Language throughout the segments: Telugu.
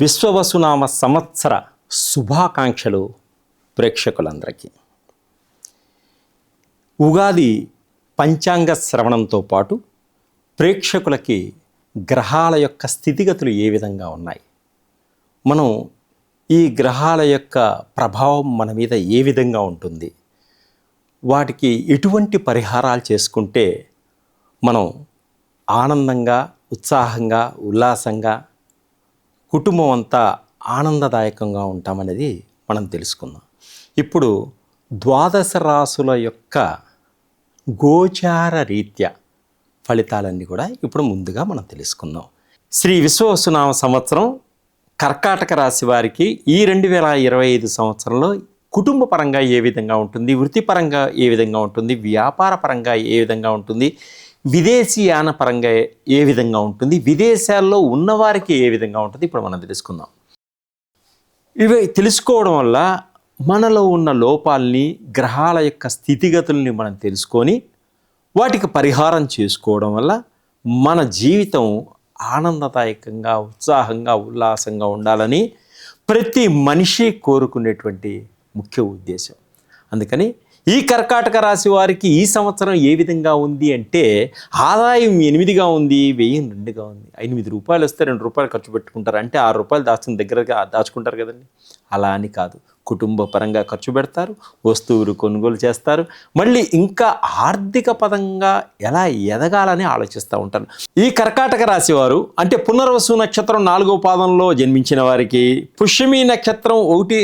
విశ్వవసునామ సంవత్సర శుభాకాంక్షలు ప్రేక్షకులందరికీ. ఉగాది పంచాంగ శ్రవణంతో పాటు ప్రేక్షకులకి గ్రహాల యొక్క స్థితిగతులు ఏ విధంగా ఉన్నాయి? మనం ఈ గ్రహాల యొక్క ప్రభావం మన మీద ఏ విధంగా ఉంటుంది? వాటికి ఎటువంటి పరిహారాలు చేసుకుంటే మనం ఆనందంగా ఉత్సాహంగా ఉల్లాసంగా కుటుంబం అంతా ఆనందదాయకంగా ఉంటామనేది మనం తెలుసుకుందాం. ఇప్పుడు ద్వాదశ రాసుల యొక్క గోచార రీత్యా ఫలితాలన్నీ కూడా ఇప్పుడు ముందుగా మనం తెలుసుకుందాం. శ్రీ విశ్వవసునామ సంవత్సరం కర్కాటక రాశి వారికి ఈ రెండు వేల ఇరవై ఐదు సంవత్సరంలో కుటుంబ పరంగా ఏ విధంగా ఉంటుంది వృత్తిపరంగా ఏ విధంగా ఉంటుంది వ్యాపార పరంగా ఏ విధంగా ఉంటుంది విదేశీయాన పరంగా ఏ విధంగా ఉంటుంది? విదేశాల్లో ఉన్నవారికి ఏ విధంగా ఉంటుంది? ఇప్పుడు మనం తెలుసుకుందాం. ఇవి తెలుసుకోవడం వల్ల మనలో ఉన్న లోపాలని గ్రహాల యొక్క స్థితిగతుల్ని మనం తెలుసుకొని వాటికి పరిహారం చేసుకోవడం వల్ల మన జీవితం ఆనందదాయకంగా ఉత్సాహంగా ఉల్లాసంగా ఉండాలని ప్రతి మనిషి కోరుకునేటువంటి ముఖ్య ఉద్దేశం. అందుకని ఈ కర్కాటక రాశి వారికి ఈ సంవత్సరం ఏ విధంగా ఉంది అంటే ఆదాయం ఎనిమిదిగా ఉంది వెయ్యి రెండుగా ఉంది. ఎనిమిది రూపాయలు వస్తే రెండు రూపాయలు ఖర్చు పెట్టుకుంటారు. అంటే ఆరు రూపాయలు దాచుకుని దగ్గరగా దాచుకుంటారు కదండి. అలా అని కాదు. కుటుంబ పరంగా ఖర్చు పెడతారు వస్తువులు కొనుగోలు చేస్తారు. మళ్ళీ ఇంకా ఆర్థిక పదంగా ఎలా ఎదగాలని ఆలోచిస్తూ ఉంటారు ఈ కర్కాటక రాశి వారు అంటే పునర్వసు నక్షత్రం నాలుగో పాదంలో జన్మించిన వారికి పుష్యమి నక్షత్రం ఒకటి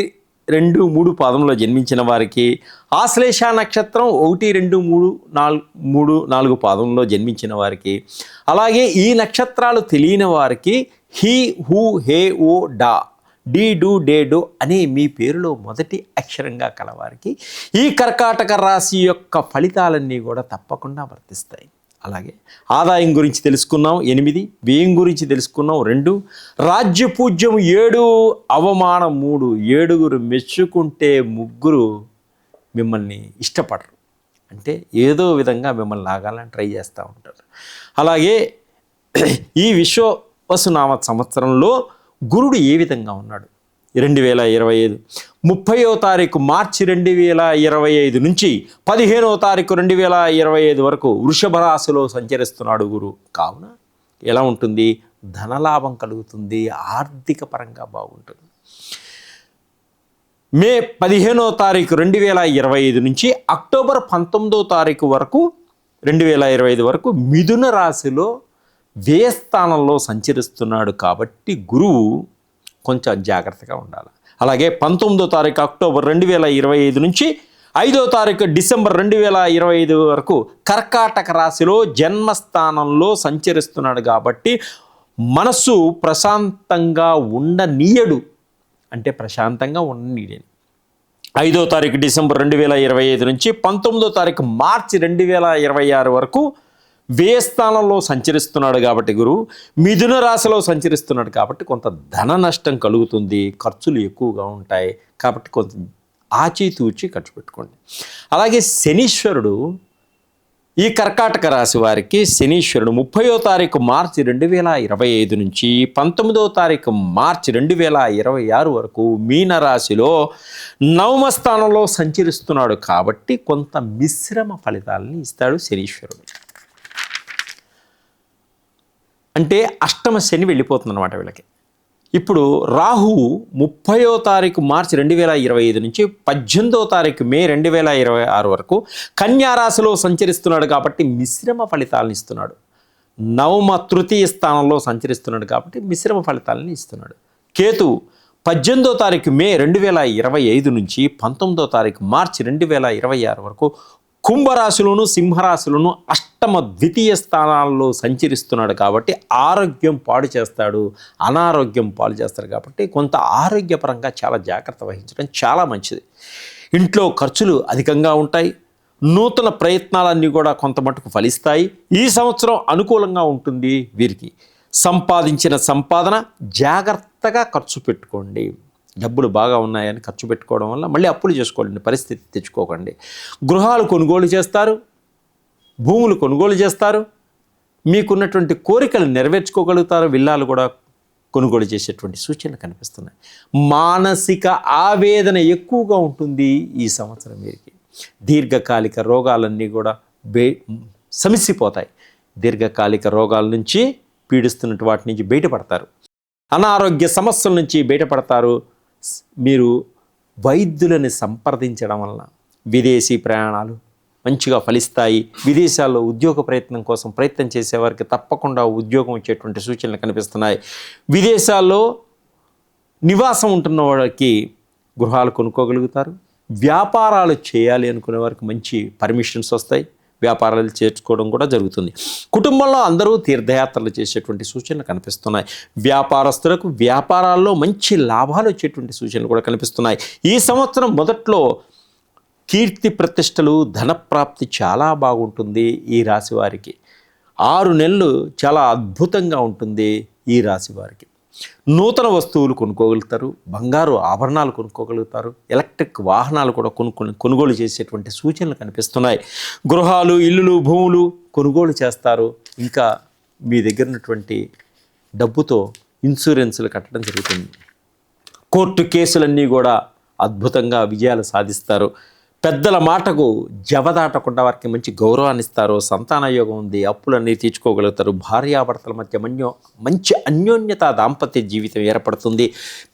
రెండు మూడు పాదంలో జన్మించిన వారికి ఆశ్లేష నక్షత్రం ఒకటి రెండు మూడు నాలుగు మూడు నాలుగు పాదంలో జన్మించిన వారికి అలాగే ఈ నక్షత్రాలు తెలియని వారికి హీ హూ హే ఓ డా డీ డూ డే డూ అనే మీ పేరులో మొదటి అక్షరంగా కలవారికి ఈ కర్కాటక రాశి యొక్క ఫలితాలన్నీ కూడా తప్పకుండా వర్తిస్తాయి. అలాగే ఆదాయం గురించి తెలుసుకున్నాం ఎనిమిది వ్యయం గురించి తెలుసుకున్నాం రెండు రాజ్య పూజ్యం ఏడు అవమానం మూడు ఏడుగురు మెచ్చుకుంటే ముగ్గురు మిమ్మల్ని ఇష్టపడరు. అంటే ఏదో విధంగా మిమ్మల్ని లాగాలని ట్రై చేస్తూ ఉంటారు. అలాగే ఈ విశ్వవసునామ సంవత్సరంలో గురుడు ఏ విధంగా ఉన్నాడు? రెండు వేల ఇరవై ఐదు. ముప్పయో తారీఖు మార్చి రెండు వేల ఇరవై ఐదు నుంచి పదిహేనో తారీఖు రెండు వేల ఇరవై ఐదు వరకు వృషభ రాశిలో సంచరిస్తున్నాడు గురు. కావున ఎలా ఉంటుంది? ధనలాభం కలుగుతుంది ఆర్థిక పరంగా బాగుంటుంది. మే పదిహేనో తారీఖు రెండు వేల ఇరవై ఐదు నుంచి అక్టోబర్ పంతొమ్మిదో తారీఖు వరకు రెండు వేల ఇరవై ఐదు వరకు మిథున రాశిలో వ్యయస్థానంలో సంచరిస్తున్నాడు. కాబట్టి గురువు కొంచెం జాగ్రత్తగా ఉండాలి. అలాగే పంతొమ్మిదో తారీఖు అక్టోబర్ రెండు వేల ఇరవై ఐదు నుంచి ఐదో తారీఖు డిసెంబర్ రెండు వేల ఇరవై ఐదు వరకు కర్కాటక రాశిలో జన్మస్థానంలో సంచరిస్తున్నాడు కాబట్టి మనస్సు ప్రశాంతంగా ఉండనీయడు. అంటే ప్రశాంతంగా ఉండనీయడు. ఐదో తారీఖు డిసెంబర్ రెండు వేల ఇరవై ఐదు నుంచి పంతొమ్మిదో తారీఖు మార్చి రెండు వేల ఇరవై ఆరు వరకు వ్యయస్థానంలో సంచరిస్తున్నాడు కాబట్టి గురువు మిథున రాశిలో సంచరిస్తున్నాడు కాబట్టి కొంత ధన నష్టం కలుగుతుంది ఖర్చులు ఎక్కువగా ఉంటాయి కాబట్టి కొంత ఆచితూచి ఖర్చు పెట్టుకోండి. అలాగే శనీశ్వరుడు ఈ కర్కాటక రాశి వారికి శనీశ్వరుడు ముప్పయో తారీఖు మార్చి రెండు వేల ఇరవై ఐదు నుంచి పంతొమ్మిదో తారీఖు మార్చి రెండు వేల ఇరవై ఆరు వరకు మీన రాశిలో నవమ స్థానంలో సంచరిస్తున్నాడు కాబట్టి కొంత మిశ్రమ ఫలితాలని ఇస్తాడు శనీశ్వరుడు. అంటే అష్టమ శని వెళ్ళిపోతుంది అనమాట వీళ్ళకి. ఇప్పుడు రాహువు ముప్పయో తారీఖు మార్చి రెండు వేల ఇరవై ఐదు నుంచి పద్దెనిమిదో తారీఖు మే రెండు వేల ఇరవై ఆరు వరకు కన్యారాశిలో సంచరిస్తున్నాడు కాబట్టి మిశ్రమ ఫలితాలను ఇస్తున్నాడు. నవమ తృతీయ స్థానంలో సంచరిస్తున్నాడు కాబట్టి మిశ్రమ ఫలితాలను ఇస్తున్నాడు. కేతు పద్దెనిమిదో తారీఖు మే రెండు వేల ఇరవై ఐదు నుంచి పంతొమ్మిదో తారీఖు మార్చి రెండు వేల ఇరవై ఆరు వరకు కుంభరాశులను సింహరాశులను అష్టమ ద్వితీయ స్థానాల్లో సంచరిస్తున్నాడు కాబట్టి ఆరోగ్యం పాడు చేస్తాడు అనారోగ్యం పాడు చేస్తాడు కాబట్టి కొంత ఆరోగ్యపరంగా చాలా జాగ్రత్త వహించడం చాలా మంచిది. ఇంట్లో ఖర్చులు అధికంగా ఉంటాయి నూతన ప్రయత్నాలన్నీ కూడా కొంత మటుకు ఫలిస్తాయి. ఈ సంవత్సరం అనుకూలంగా ఉంటుంది వీరికి. సంపాదించిన సంపాదన జాగ్రత్తగా ఖర్చు పెట్టుకోండి. డబ్బులు బాగా ఉన్నాయని ఖర్చు పెట్టుకోవడం వల్ల మళ్ళీ అప్పులు చేసుకోండి పరిస్థితి తెచ్చుకోకండి. గృహాలు కొనుగోలు చేస్తారు భూములు కొనుగోలు చేస్తారు మీకున్నటువంటి కోరికలు నెరవేర్చుకోగలుగుతారు విల్లాలు కూడా కొనుగోలు చేసేటువంటి సూచనలు కనిపిస్తున్నాయి. మానసిక ఆవేదన ఎక్కువగా ఉంటుంది ఈ సంవత్సరం వీరికి. దీర్ఘకాలిక రోగాలన్నీ కూడా బే సమిసిపోతాయి. దీర్ఘకాలిక రోగాల నుంచి పీడిస్తున్నటువంటి వాటి నుంచి బయటపడతారు. అనారోగ్య సమస్యల నుంచి బయటపడతారు. మీరు వైద్యులని సంప్రదించడం వలన విదేశీ ప్రయాణాలు మంచిగా ఫలిస్తాయి. విదేశాల్లో ఉద్యోగ ప్రయత్నం కోసం ప్రయత్నం చేసేవారికి తప్పకుండా ఉద్యోగం వచ్చేటువంటి సూచనలు కనిపిస్తున్నాయి. విదేశాల్లో నివాసం ఉంటున్న వాళ్ళకి గృహాలు కొనుక్కోగలుగుతారు. వ్యాపారాలు చేయాలి అనుకునే వారికి మంచి పర్మిషన్స్ వస్తాయి. వ్యాపారాలు చేర్చుకోవడం కూడా జరుగుతుంది. కుటుంబంలో అందరూ తీర్థయాత్రలు చేసేటువంటి సూచనలు కనిపిస్తున్నాయి. వ్యాపారస్తులకు వ్యాపారాల్లో మంచి లాభాలు వచ్చేటువంటి సూచనలు కూడా కనిపిస్తున్నాయి. ఈ సంవత్సరం మొదట్లో కీర్తి ప్రతిష్టలు ధనప్రాప్తి చాలా బాగుంటుంది ఈ రాశి వారికి. ఆరు నెలలు చాలా అద్భుతంగా ఉంటుంది ఈ రాశి వారికి. నూతన వస్తువులు కొనుక్కోగలుగుతారు బంగారు ఆభరణాలు కొనుక్కోగలుగుతారు ఎలక్ట్రిక్ వాహనాలు కూడా కొనుక్కొని కొనుగోలు చేసేటువంటి సూచనలు కనిపిస్తున్నాయి. గృహాలు ఇల్లులు భూములు కొనుగోలు చేస్తారు. ఇంకా మీ దగ్గర ఉన్నటువంటి డబ్బుతో ఇన్సూరెన్సులు కట్టడం జరుగుతుంది. కోర్టు కేసులన్నీ కూడా అద్భుతంగా విజయాలు సాధిస్తారు. పెద్దల మాటకు జవదాటకుండా వారికి మంచి గౌరవాన్ని ఇస్తారు సంతాన యోగం ఉంది అప్పులన్నీ తీర్చుకోగలుగుతారు. భార్యాభర్తల మధ్య మన్యో మంచి అన్యోన్యత దాంపత్య జీవితం ఏర్పడుతుంది.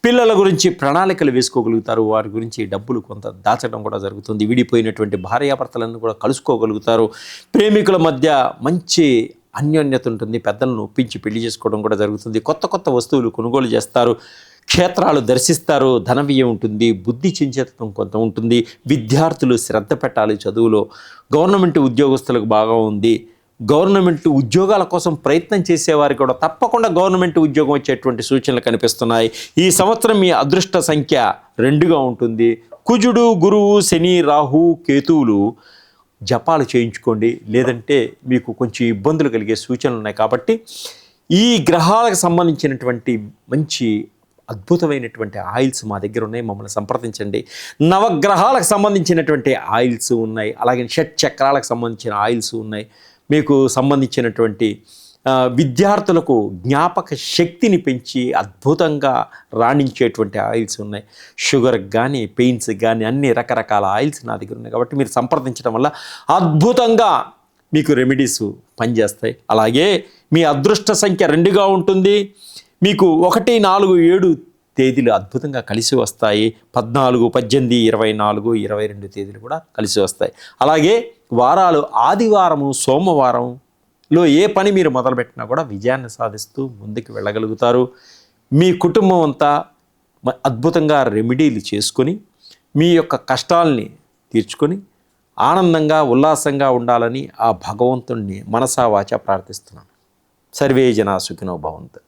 పిల్లల గురించి ప్రణాళికలు వేసుకోగలుగుతారు. వారి గురించి డబ్బులు కొంత దాచడం కూడా జరుగుతుంది. విడిపోయినటువంటి భార్యాభర్తలను కూడా కలుసుకోగలుగుతారు. ప్రేమికుల మధ్య మంచి అన్యోన్యత ఉంటుంది. పెద్దలను ఒప్పించి పెళ్ళి చేసుకోవడం కూడా జరుగుతుంది. కొత్త కొత్త వస్తువులు కొనుగోలు చేస్తారు. క్షేత్రాలు దర్శిస్తారు ధనవ్యయం ఉంటుంది బుద్ధి చించతం కొంత ఉంటుంది విద్యార్థులు శ్రద్ధ పెట్టాలి చదువులో గవర్నమెంట్ ఉద్యోగస్తులకు బాగా ఉంది. గవర్నమెంట్ ఉద్యోగాల కోసం ప్రయత్నం చేసేవారికి కూడా తప్పకుండా గవర్నమెంట్ ఉద్యోగం వచ్చేటువంటి సూచనలు కనిపిస్తున్నాయి. ఈ సంవత్సరం మీ అదృష్ట సంఖ్య రెండుగా ఉంటుంది. కుజుడు గురువు శని రాహు కేతువులు జపాలు చేయించుకోండి. లేదంటే మీకు కొంచెం ఇబ్బందులు కలిగే సూచనలు ఉన్నాయి కాబట్టి ఈ గ్రహాలకు సంబంధించినటువంటి మంచి అద్భుతమైనటువంటి ఆయిల్స్ మా దగ్గర ఉన్నాయి మమ్మల్ని సంప్రదించండి. నవగ్రహాలకు సంబంధించినటువంటి ఆయిల్స్ ఉన్నాయి అలాగే షట్ చక్రాలకు సంబంధించిన ఆయిల్స్ ఉన్నాయి. మీకు సంబంధించినటువంటి విద్యార్థులకు జ్ఞాపక శక్తిని పెంచి అద్భుతంగా రాణించేటువంటి ఆయిల్స్ ఉన్నాయి. షుగర్కి కానీ పెయిన్స్ కానీ అన్ని రకరకాల ఆయిల్స్ నా దగ్గర ఉన్నాయి. కాబట్టి మీరు సంప్రదించడం వల్ల అద్భుతంగా మీకు రెమెడీస్ పనిచేస్తాయి. అలాగే మీ అదృష్ట సంఖ్య రెండుగా ఉంటుంది. మీకు ఒకటి నాలుగు ఏడు తేదీలు అద్భుతంగా కలిసి వస్తాయి. పద్నాలుగు పద్దెనిమిది ఇరవై నాలుగు ఇరవై రెండు తేదీలు కూడా కలిసి వస్తాయి. అలాగే వారాలు ఆదివారము సోమవారంలో ఏ పని మీరు మొదలుపెట్టినా కూడా విజయాన్ని సాధిస్తూ ముందుకు వెళ్ళగలుగుతారు. మీ కుటుంబం అంతా అద్భుతంగా రెమెడీలు చేసుకొని మీ యొక్క కష్టాల్ని తీర్చుకొని ఆనందంగా ఉల్లాసంగా ఉండాలని ఆ భగవంతుణ్ణి మనసావాచ ప్రార్థిస్తున్నాను. సర్వే జనా సుఖినో భవంతు.